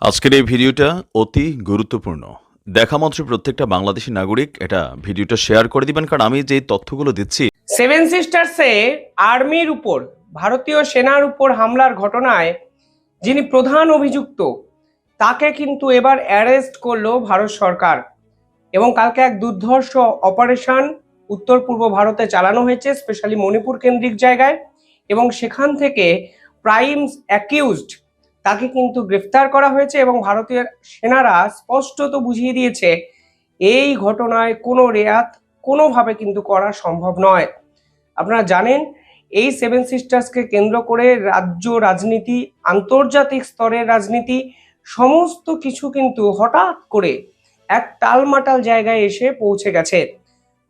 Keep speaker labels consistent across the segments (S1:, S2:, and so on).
S1: আজকের এই ভিডিওটা অতি গুরুত্বপূর্ণ। দেখা মাত্র প্রত্যেকটা বাংলাদেশি নাগরিক এটা ভিডিওটা শেয়ার করে দিবেন, কারণ আমি যে তথ্যগুলো দিচ্ছি
S2: সেভেন সিস্টার্সে আর্মির উপর, ভারতীয় সেনার উপর হামলার ঘটনায় যিনি প্রধান অভিযুক্ত, তাকে কিন্তু এবার অ্যারেস্ট করল ভারত সরকার। এবং কালকে এক দুর্ধর্ষ অপারেশন উত্তর পূর্ব ভারতে চালানো হয়েছে, স্পেশালি মণিপুর কেন্দ্রিক জায়গায়। এবং সেখান থেকে প্রাইম অ্যাকিউজড তাকে কিন্তু গ্রেফতার করা হয়েছে এবং ভারতীয় সেনারা স্পষ্টত বুঝিয়ে দিয়েছে, এই ঘটনায় কোনো রেয়াত কোনোভাবে কিন্তু করা সম্ভব নয়। আপনারা জানেন, এই সেভেন সিস্টার্সকে কেন্দ্র করে রাজ্য রাজনীতি, আন্তর্জাতিক স্তরের রাজনীতি, সমস্ত কিছু কিন্তু হঠাৎ করে এক টালমাটাল জায়গায় এসে পৌঁছে গেছে।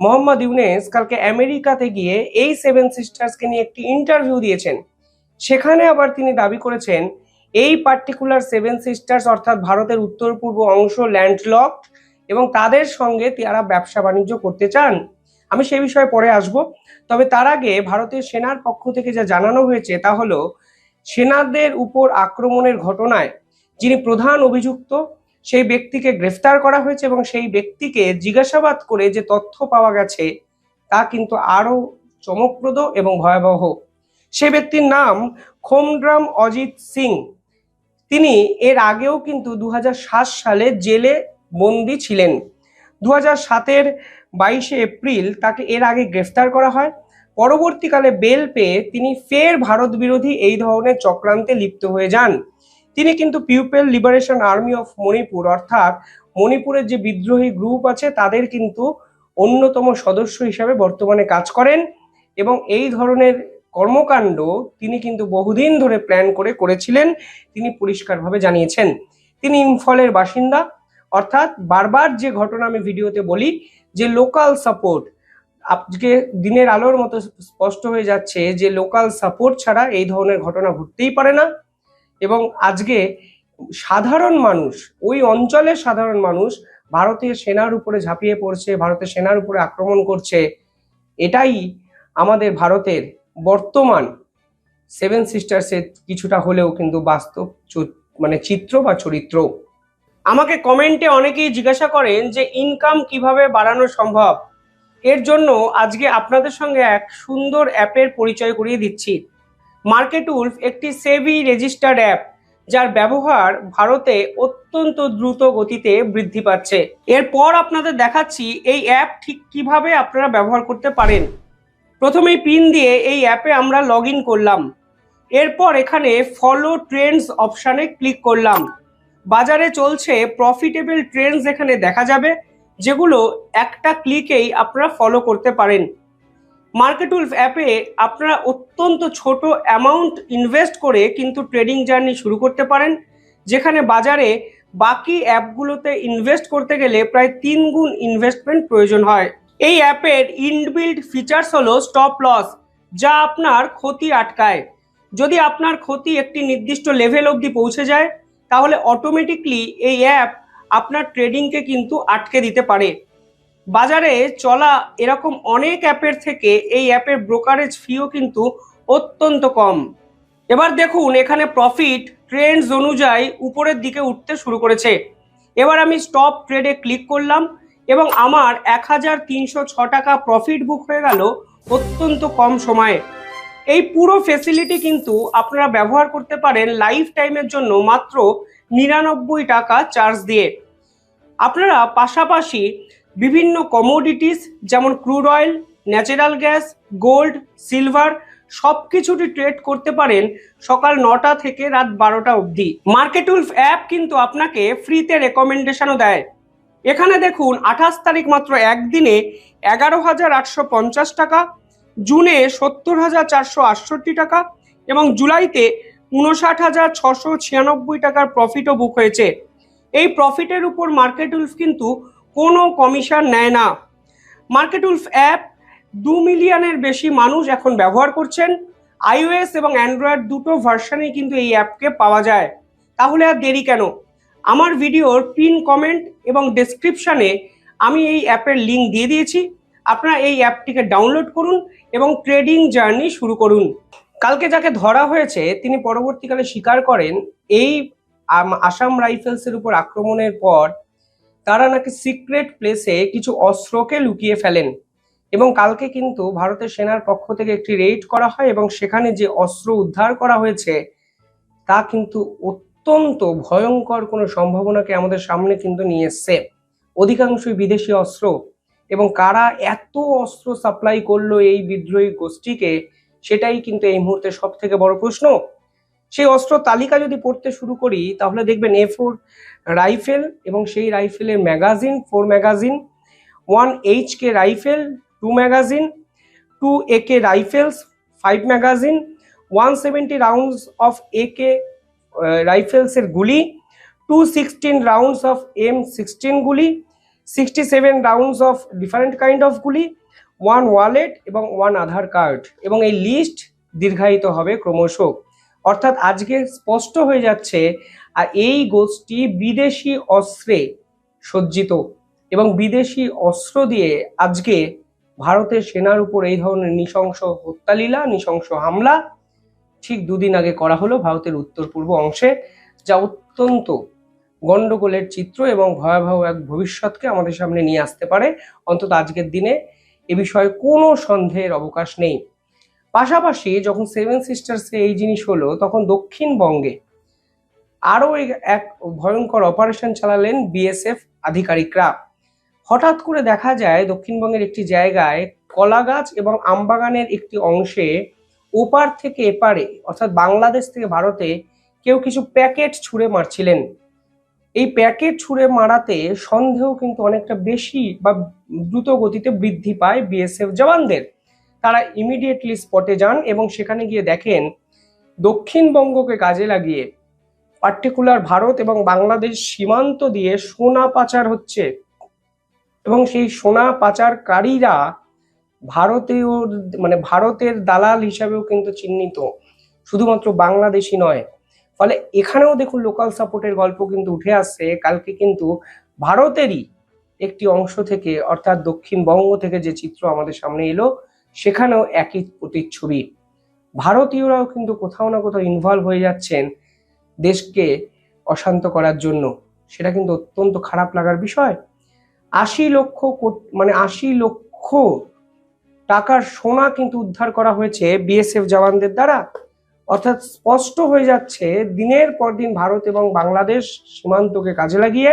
S2: মোহাম্মদ ইউনেস কালকে আমেরিকাতে গিয়ে এই সেভেন সিস্টার্সকে নিয়ে একটি ইন্টারভিউ দিয়েছেন। সেখানে আবার তিনি দাবি করেছেন এই পার্টিকুলার সেভেন সিস্টার্স অর্থাৎ ভারতের উত্তর পূর্ব অংশ ল্যান্ডলকড এবং তাদের সঙ্গে তারা ব্যবসা বাণিজ্য করতে চান। আমি সেই বিষয়ে পরে আসব। তবে তার আগে ভারতীয় সেনার পক্ষ থেকে যা জানানো হয়েছে তা হলো, সেনাদের উপর আক্রমণের ঘটনায় যিনি প্রধান অভিযুক্ত, সেই ব্যক্তিকে গ্রেফতার করা হয়েছে এবং সেই ব্যক্তিকে জিজ্ঞাসাবাদ করে যে তথ্য পাওয়া গেছে তা কিন্তু আরও চমকপ্রদ এবং ভয়াবহ। সে ব্যক্তির নাম খোমড্রাম অজিত সিং। তিনি এর আগেও কিন্তু দু হাজার সাত সালে জেলে বন্দি ছিলেন। দু সাতের বাইশে এপ্রিল তাকে এর আগে গ্রেফতার করা হয়। পরবর্তীকালে বেল পেয়ে তিনি ফের ভারত বিরোধী এই ধরনের চক্রান্তে লিপ্ত হয়ে যান। তিনি কিন্তু people's liberation army of Manipur অর্থাৎ মণিপুরের যে বিদ্রোহী গ্রুপ আছে তাদের কিন্তু অন্যতম সদস্য হিসাবে বর্তমানে কাজ করেন এবং এই ধরনের কর্মকাণ্ড তিনি কিন্তু বহুদিন ধরে প্ল্যান করে করেছিলেন, তিনি পরিষ্কারভাবে জানিয়েছেন। তিনি ইম্ফলের বাসিন্দা, অর্থাৎ বারবার যে ঘটনা আমি ভিডিওতে বলি, যে লোকাল সাপোর্ট আজকে দিনের আলোর মতো স্পষ্ট হয়ে যাচ্ছে যে লোকাল সাপোর্ট ছাড়া এই ধরনের ঘটনা ঘটতেই পারে না। এবং আজকে সাধারণ মানুষ, ওই অঞ্চলের সাধারণ মানুষ ভারতীয় সেনার উপরে ঝাঁপিয়ে পড়ছে, ভারতের সেনার উপরে আক্রমণ করছে। এটাই আমাদের ভারতের বর্তমান সেভেন সিস্টার্সের কিছুটা হলেও কিন্তু বাস্তব মানে চিত্র বা চরিত্র। আমাকে কমেন্টে অনেকেই জিজ্ঞাসা করেন যে ইনকাম কীভাবে বাড়ানো সম্ভব? এর জন্য আজকে আপনাদের সঙ্গে এক সুন্দর অ্যাপের পরিচয় করিয়ে দিচ্ছি। মার্কেট উলফ একটি সেভি রেজিস্টার্ড অ্যাপ যার ব্যবহার ভারতে অত্যন্ত দ্রুত গতিতে বৃদ্ধি পাচ্ছে। এরপর আপনাদের দেখাচ্ছি এই অ্যাপ ঠিক কীভাবে আপনারা ব্যবহার করতে পারেন। প্রথমেই পিন দিয়ে এই অ্যাপে আমরা লগ করলাম। এরপর এখানে ফলো ট্রেন্ডস অপশানে ক্লিক করলাম। বাজারে চলছে প্রফিটেবল ট্রেন্ডস এখানে দেখা যাবে, যেগুলো একটা ক্লিকেই আপনারা ফলো করতে পারেন। মার্কেটুলফ অ্যাপে আপনারা অত্যন্ত ছোট অ্যামাউন্ট ইনভেস্ট করে কিন্তু ট্রেডিং জার্নি শুরু করতে পারেন, যেখানে বাজারে বাকি অ্যাপগুলোতে ইনভেস্ট করতে গেলে প্রায় তিন গুণ ইনভেস্টমেন্ট প্রয়োজন হয়। এই অ্যাপের ইনবিল্ড ফিচার্স হলো স্টপ লস যা আপনার ক্ষতি আটকায়। যদি আপনার ক্ষতি একটি নির্দিষ্ট লেভেল অবধি পৌঁছে যায়, তাহলে অটোমেটিকলি এই অ্যাপ আপনার ট্রেডিংকে কিন্তু আটকে দিতে পারে। বাজারে চলা এরকম অনেক অ্যাপের থেকে এই অ্যাপের ব্রোকারেজ ফিও কিন্তু অত্যন্ত কম। এবার দেখুন, এখানে প্রফিট ট্রেন্ডস অনুযায়ী উপরের দিকে উঠতে শুরু করেছে। এবার আমি স্টপ ট্রেডে ক্লিক করলাম। এবং আমার এক হাজার তিনশো ছ টাকা প্রফিট বুক হয়ে গেল অত্যন্ত কম সময়ে। এই পুরো ফেসিলিটি কিন্তু আপনারা ব্যবহার করতে পারেন লাইফ টাইমের জন্য মাত্র নিরানব্বই টাকা চার্জ দিয়ে। আপনারা পাশাপাশি বিভিন্ন কমোডিটিস যেমন crude oil natural gas gold silver সব কিছুটি ট্রেড করতে পারেন সকাল নটা থেকে রাত বারোটা অবধি। মার্কেটুলফ অ্যাপ কিন্তু আপনাকে ফ্রিতে রেকমেন্ডেশনও দেয়। এখানে দেখুন, আঠাশ তারিখ মাত্র একদিনে এগারো হাজার আটশো পঞ্চাশ টাকা, জুনে সত্তর হাজার চারশো আটষট্টি টাকা এবং জুলাইতে উনষাট হাজার ছশো ছিয়ানব্বই টাকার প্রফিটও বুক হয়েছে। এই প্রফিটের উপর মার্কেটুলফ কিন্তু কোনো কমিশন নেয় না। মার্কেটুলফ অ্যাপ দু মিলিয়নের বেশি মানুষ এখন ব্যবহার করছেন। আইওএস এবং অ্যান্ড্রয়েড দুটো ভার্সানেই কিন্তু এই অ্যাপকে পাওয়া যায়। তাহলে আর দেরি কেন? আমার ভিডিওর পিন কমেন্ট এবং ডেসক্রিপশানে আমি এই অ্যাপের লিঙ্ক দিয়ে দিয়েছি। আপনারা এই অ্যাপটিকে ডাউনলোড করুন এবং ট্রেডিং জার্নি শুরু করুন। কালকে যাকে ধরা হয়েছে, তিনি পরবর্তীকালে স্বীকার করেন, এই আসাম রাইফেলসের উপর আক্রমণের পর তারা নাকি সিক্রেট প্লেসে কিছু অস্ত্রকে লুকিয়ে ফেলেন এবং কালকে কিন্তু ভারতের সেনার পক্ষ থেকে একটি রেড করা হয় এবং সেখানে যে অস্ত্র উদ্ধার করা হয়েছে, তা কিন্তু অত্যন্ত ভয়ঙ্কর কোনো সম্ভাবনাকে আমাদের সামনে কিন্তু নিয়ে এসছে। অধিকাংশই বিদেশি অস্ত্র এবং কারা এত অস্ত্র সাপ্লাই করল এই বিদ্রোহী গোষ্ঠীকে, সেটাই কিন্তু এই মুহূর্তে সব থেকে বড় প্রশ্ন। সেই অস্ত্র তালিকা যদি পড়তে শুরু করি, তাহলে দেখবেন এ ফোর রাইফেল এবং সেই রাইফেলের magazine, four magazine, one H K rifle, two magazine, two A K rifles, five magazine, one seventy rounds of A K রাইফেলসের গুলি two sixteen rounds of M sixteen গুলি sixty seven rounds of different kind of গুলি one wallet এবং one Aadhaar card এবং এই list দীর্ঘায়িত হবে ক্রমশ। অর্থাৎ আজকে স্পষ্ট হয়ে যাচ্ছে আর এই গোষ্ঠী বিদেশি অস্ত্রে সজ্জিত এবং বিদেশি অস্ত্র দিয়ে আজকে ভারতের সেনার উপর এই ধরনের নৃশংস হত্যালীলা, নৃশংস হামলা ঠিক দুদিন আগে করা হলো ভারতের উত্তর পূর্ব অংশে, যা অত্যন্ত গন্ডগোলের চিত্র এবং ভয়াবহ এক ভবিষ্যৎকে আমাদের সামনে নিয়ে আসতে পারে। অন্তত আজকের দিনে এ বিষয়ে কোনো সন্দেহের অবকাশ নেই। পাশাপাশি যখন সেভেন সিস্টার্সে এই জিনিস হলো, তখন দক্ষিণবঙ্গে আরও এক ভয়ঙ্কর অপারেশন চালালেন বিএসএফ আধিকারিকরা। হঠাৎ করে দেখা যায় দক্ষিণবঙ্গের একটি জায়গায় কলা গাছ এবং আমবাগানের একটি অংশে ওপার থেকে এপারে, অর্থাৎ বাংলাদেশ থেকে ভারতে, কেউ কিছু প্যাকেট ছুঁড়ে মারছিলেন। এই প্যাকেট ছুঁড়ে মারাতে সন্দেহ কিন্তু অনেকটা বেশি বা দ্রুত গতিতে বৃদ্ধি পায় বিএসএফ জওয়ানদের। তারা ইমিডিয়েটলি স্পটে যান এবং সেখানে গিয়ে দেখেন, দক্ষিণবঙ্গকে কাজে লাগিয়ে পার্টিকুলার ভারত এবং বাংলাদেশ সীমান্ত দিয়ে সোনা পাচার হচ্ছে। এবং সেই সোনা পাচারকারীরা ভারতীয় মানে ভারতের দালাল হিসাবেও কিন্তু চিহ্নিত। শুধুমাত্র বাংলাদেশি নয়। ফলে এখানেও দেখুন লোকাল সাপোর্টের গল্প কিন্তু উঠে আসছে। কালকে কিন্তু ভারতেরই একটি অংশ থেকে, অর্থাৎ দক্ষিণবঙ্গ থেকে যে চিত্র আমাদের সামনে এলো, সেখানেও একই প্রতিচ্ছবি। ভারতীয়রাও কিন্তু কোথাও না কোথাও ইনভলভ হয়ে যাচ্ছেন দেশকে অশান্ত করার জন্য। সেটা কিন্তু অত্যন্ত খারাপ লাগার বিষয়। আশি লক্ষ মানে আশি লক্ষ টাকার সোনা কিন্তু উদ্ধার করা হয়েছে বিএসএফ জওয়ানদের দ্বারা। অর্থাৎ স্পষ্ট হয়ে যাচ্ছে, দিনের পর দিন ভারত এবং বাংলাদেশ সীমান্তকে কাজে লাগিয়ে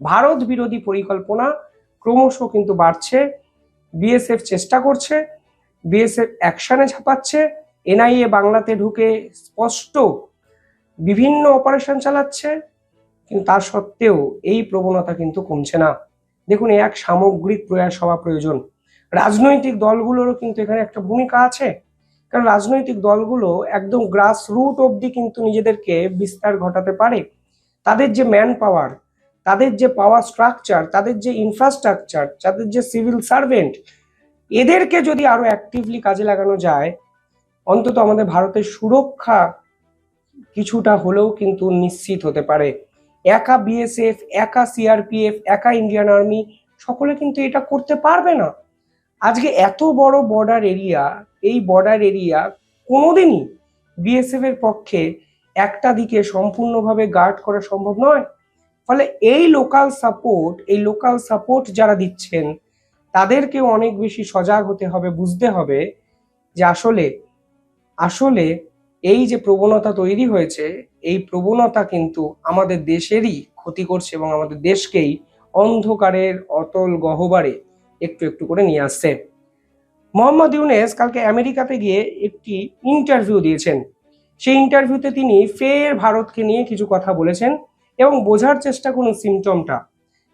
S2: ভারত বিরোধী পরিকল্পনা ক্রমশ কিন্তু বাড়ছে। বিএসএফ চেষ্টা করছে, বিএসএফ অ্যাকশানে ছাপাচ্ছে এনআইএ বাংলাতে ঢুকে স্পষ্ট বিভিন্ন অপারেশন চালাচ্ছে, কিন্তু তা সত্ত্বেও এই প্রবণতা কিন্তু কমছে না। দেখুন এক সামগ্রিক প্রয়াস হওয়া প্রয়োজন। রাজনৈতিক দলগুলোরও কিন্তু এখানে একটা ভূমিকা আছে। কারণ রাজনৈতিক দলগুলো একদম গ্রাস রুট অবধি কিন্তু নিজেদেরকে বিস্তার ঘটাতে পারে। তাদের যে ম্যান পাওয়ার তাদের যে পাওয়ার স্ট্রাকচার তাদের যে ইনফ্রাস্ট্রাকচার তাদের যে সিভিল সার্ভেন্ট এদেরকে যদি আরও অ্যাক্টিভলি কাজে লাগানো যায়, অন্তত আমাদের ভারতের সুরক্ষা কিছুটা হলেও কিন্তু নিশ্চিত হতে পারে। একা বিএসএফ একা সিআরপিএফ একা ইন্ডিয়ান আর্মি সকলে কিন্তু এটা করতে পারবে না। আজকে এত বড় বর্ডার এরিয়া এই বর্ডার এরিয়া কোনোদিনই বিএসএফ এর পক্ষে একটা দিকে সম্পূর্ণভাবে গার্ড করা সম্ভব নয়। ফলে এই লোকাল সাপোর্ট এই লোকাল সাপোর্ট যারা দিচ্ছেন, তাদেরকেও অনেক বেশি সজাগ হতে হবে, বুঝতে হবে যে আসলে আসলে এই যে প্রবণতা তৈরি হয়েছে, এই প্রবণতা কিন্তু আমাদের দেশেরই ক্ষতি করছে এবং আমাদের দেশকেই অন্ধকারের অতল গহ্বরে একটু একটু করে নিয়ে আসছে। মোহাম্মদ ইউনেস কালকে আমেরিকাতে গিয়ে একটি ইন্টারভিউ দিয়েছেন। সেই ইন্টারভিউতে তিনি ফের ভারতকে নিয়ে কিছু কথা বলেছেন এবং বোঝার চেষ্টা করুন সিমটমটা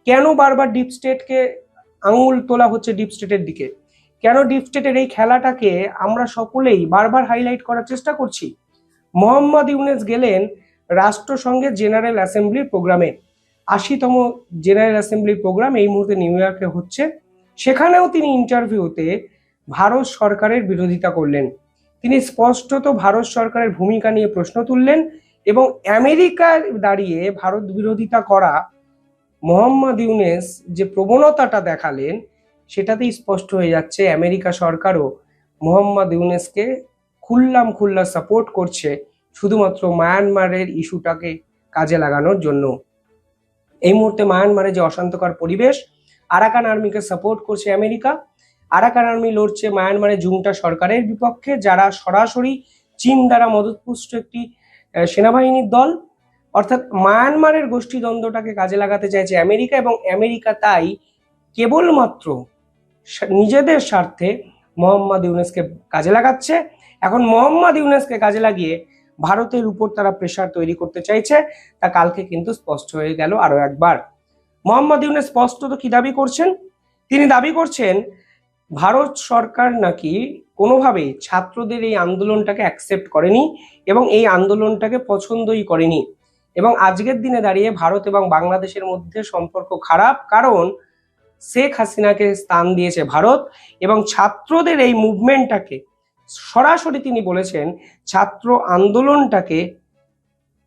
S2: কেন বারবার ডিপ স্টেটকে আঙুল তোলা হচ্ছে ডিপ স্টেটের দিকে? কেন ডিপ স্টেটের এই খেলাটাকে আমরা সকলেই বারবার হাইলাইট করার চেষ্টা করছি? মোহাম্মদ ইউনেস গেলেন রাষ্ট্রসংঘের জেনারেল অ্যাসেম্বলির প্রোগ্রামে আশিতম জেনারেল অ্যাসেম্বলির প্রোগ্রাম এই মুহূর্তে নিউ ইয়র্কে হচ্ছে। সেখানেও তিনি ইন্টারভিউতে ভারত সরকারের বিরোধিতা করলেন। তিনি স্পষ্টত ভারত সরকারের ভূমিকা নিয়ে প্রশ্ন তুললেন এবং আমেরিকার দাঁড়িয়ে ভারত বিরোধিতা করা মোহাম্মদ ইউনেস যে প্রবণতাটা দেখালেন, সেটাতেই স্পষ্ট হয়ে যাচ্ছে আমেরিকা সরকারও মোহাম্মদ ইউনেসকে খুল্লাম খুল্লা সাপোর্ট করছে শুধুমাত্র মায়ানমারের ইস্যুটাকে কাজে লাগানোর জন্য। এই মুহূর্তে মায়ানমারে যে অশান্তকর পরিবেশ আরাকান আর্মিকে সাপোর্ট করছে আমেরিকা। আরাকান আর্মি লড়ছে মায়ানমারের জুংটা সরকারের বিপক্ষে, যারা সরাসরি চীন দ্বারা মদতপুষ্ট একটি সেনাবাহিনীর দল। অর্থাৎ মায়ানমারের গোষ্ঠীদ্বন্দ্বটাকে কাজে লাগাতে চাইছে আমেরিকা এবং আমেরিকা তাই কেবলমাত্র নিজেদের স্বার্থে মোহাম্মদ ইউনেসকে কাজে লাগাচ্ছে। এখন মোহাম্মদ ইউনেসকে কাজে লাগিয়ে ভারতের উপর তারা প্রেশার তৈরি করতে চাইছে। তা কালকে কিন্তু স্পষ্ট হয়ে গেল আরও একবার। মোহাম্মদ ইউনেস স্পষ্টত কি দাবি করছেন? তিনি দাবি করছেন, ভারত সরকার নাকি কোনোভাবেই ছাত্রদের এই আন্দোলনটাকে অ্যাকসেপ্ট করেনি এবং এই আন্দোলনটাকে পছন্দই করেনি। এবং আজকের দিনে দাঁড়িয়ে ভারত এবং বাংলাদেশের মধ্যে সম্পর্ক খারাপ কারণ শেখ হাসিনাকে স্থান দিয়েছে ভারত এবং ছাত্রদের এই মুভমেন্টটাকে সরাসরি তিনি বলেছেন, ছাত্র আন্দোলনটাকে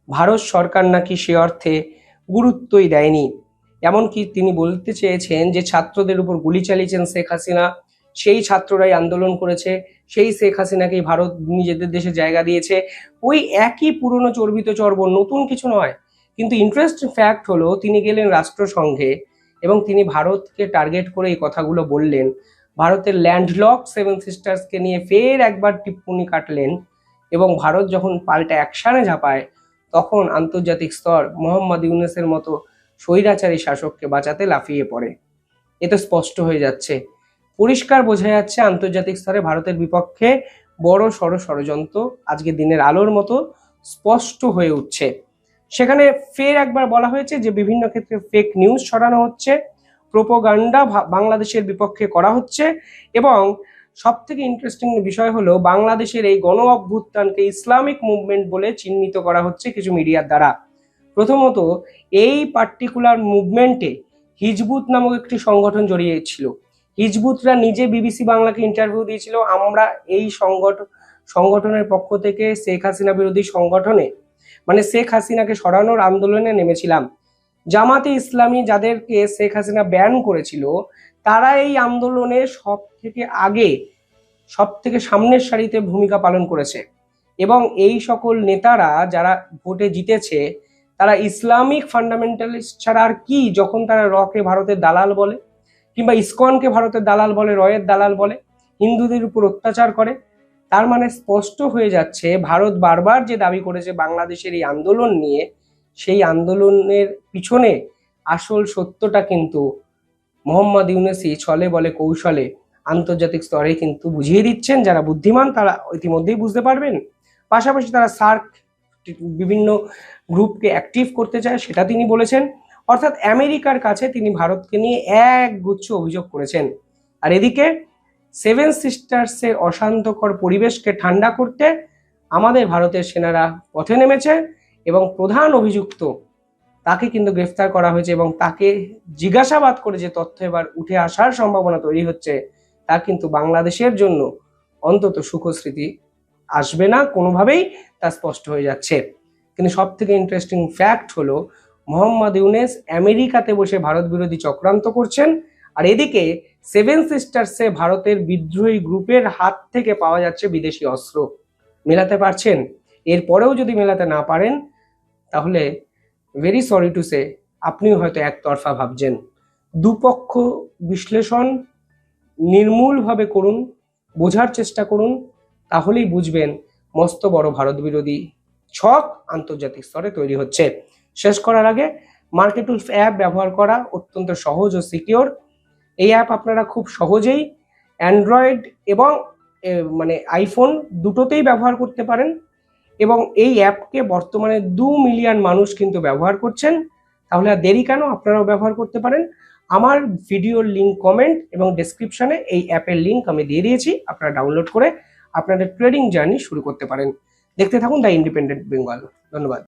S2: ভারত সরকার নাকি সে অর্থে গুরুত্বই দেয়নি। এমনকি তিনি বলতে চেয়েছেন যে ছাত্রদের উপর গুলি চালিয়েছেন শেখ হাসিনা। সেই ছাত্ররাই আন্দোলন করেছে, সেই শেখ হাসিনাকেই ভারত নিজেদের দেশে জায়গা দিয়েছে। ওই একই পুরনো চর্বিত চর্ব নতুন কিছু নয়। কিন্তু ইন্টারেস্ট ফ্যাক্ট হলো, তিনি গেলেন রাষ্ট্রসংঘে এবং তিনি ভারতকে টার্গেট করে এই কথাগুলো বললেন। ভারতের ল্যান্ডলক সেভেন সিস্টার্সকে নিয়ে ফের একবার টিপ্পনি কাটলেন এবং ভারত যখন পাল্টা অ্যাকশনে ঝাঁপায়, তখন আন্তর্জাতিক স্তর মোহাম্মদ ইউনেসের মতো স্বৈরাচারী শাসককে বাঁচাতে লাফিয়ে পড়ে। এ তো স্পষ্ট হয়ে যাচ্ছে। পরিষ্কার বোঝা যাচ্ছে আন্তর্জাতিক স্তরে ভারতের বিপক্ষে বড় সড় ষড়যন্ত্র আজকে দিনের আলোর মতো স্পষ্ট হয়ে উঠছে। সেখানে ফের একবার বলা হয়েছে যে বিভিন্ন ক্ষেত্রে ফেক নিউজ ছড়ানো হচ্ছে প্রোপোগান্ডা বাংলাদেশের বিপক্ষে করা হচ্ছে এবং সব থেকে ইন্টারেস্টিং বিষয় হলো বাংলাদেশের এই গণ অভ্যুত্থানকে ইসলামিক মুভমেন্ট বলে চিহ্নিত করা হচ্ছে কিছু মিডিয়ার দ্বারা। প্রথমত এই পার্টিকুলার মুভমেন্টে হিজবুত নামক একটি সংগঠন জড়িয়েছিল। হিজবুতরা নিজে বিবিসি বাংলাকে ইন্টারভিউ দিয়েছিল। আমরা এই সংগঠন সংগঠনের পক্ষ থেকে শেখ হাসিনা বিরোধী সংগঠনে মানে শেখ হাসিনাকে সরানোর আন্দোলনে নেমেছিলাম। জামাতে ইসলামী যাদেরকে শেখ হাসিনা ব্যান করেছিল, তারা এই আন্দোলনে সব থেকে আগে সব থেকে সামনের সারিতে ভূমিকা পালন করেছে। এবং এই সকল নেতারা যারা ভোটে জিতেছে তারা ইসলামিক ফান্ডামেন্টালিস্ট ছাড়া আর কি যখন তারা রকে ভারতের দালাল বলে কিংবা ইসকনকে ভারতের দালাল বলে, রয়ের দালাল বলে, হিন্দুদের উপর অত্যাচার করে, তার মানে স্পষ্ট হয়ে যাচ্ছে ভারত বারবার যে দাবি করেছে বাংলাদেশের এই আন্দোলন নিয়ে, সেই আন্দোলনের পিছনে আসল সত্যটা কিন্তু মোহাম্মদ ইউনেসি ছলে বলে কৌশলে আন্তর্জাতিক স্তরে কিন্তু বুঝিয়ে দিচ্ছেন। যারা বুদ্ধিমান তারা ইতিমধ্যেই বুঝতে পারবেন। পাশাপাশি তারা সার্ক বিভিন্ন গ্রুপকে অ্যাক্টিভ করতে চায়, সেটা তিনি বলেছেন। অর্থাৎ আমেরিকার কাছে তিনি ভারতকে নিয়ে এক গুচ্ছ অভিযোগ করেছেন। আর এদিকে সেভেন সিস্টার্সের অশান্তকর পরিবেশকে ঠান্ডা করতে আমাদের ভারতের সেনারা পথে নেমেছে এবং প্রধান অভিযুক্ত তাকে কিন্তু গ্রেফতার করা হয়েছে এবং তাকে জিজ্ঞাসাবাদ করে যে তথ্য এবার উঠে আসার সম্ভাবনা তৈরি হচ্ছে, তা কিন্তু বাংলাদেশের জন্য অন্তত সুখস্মৃতি আসবে না, কোনোভাবেই তা স্পষ্ট হয়ে যাচ্ছে। কিন্তু সব থেকে ইন্টারেস্টিং ফ্যাক্ট হলো, মোহাম্মদ ইউনেস আমেরিকাতে বসে ভারত বিরোধী চক্রান্ত করছেন, আর এদিকে সেভেন সিস্টার্সে ভারতের বিদ্রোহী গ্রুপের হাত থেকে পাওয়া যাচ্ছে বিদেশি অস্ত্র। মেলাতে পারছেন? এরপরেও যদি মেলাতে না পারেন, তাহলে ভেরি সরি টু সে আপনিও হয়তো একতরফা ভাবছেন। দুপক্ষ বিশ্লেষণ নির্মূলভাবে করুন, বোঝার চেষ্টা করুন তাহলেই বুঝবেন মস্ত বড় ভারত বিরোধী ছক আন্তর্জাতিক স্তরে তৈরি হচ্ছে। শেষ করার আগে মার্কেটুলস অ্যাপ ব্যবহার করা অত্যন্ত সহজ ও সিকিওর এই অ্যাপ আপনারা খুব সহজেই অ্যান্ড্রয়েড এবং মানে আইফোন দুটোতেই ব্যবহার করতে পারেন এবং এই অ্যাপকে বর্তমানে দু মিলিয়ন মানুষ কিন্তু ব্যবহার করছেন। তাহলে আর দেরি কেন? আপনারাও ব্যবহার করতে পারেন। আমার ভিডিওর লিঙ্ক কমেন্ট এবং ডেসক্রিপশনে এই অ্যাপের লিঙ্ক আমি দিয়ে দিয়েছি। আপনারা ডাউনলোড করে আপনাদের ট্রেডিং জার্নি শুরু করতে পারেন। দেখতে থাকুন দ্য ইন্ডিপেন্ডেন্ট বেঙ্গল ধন্যবাদ।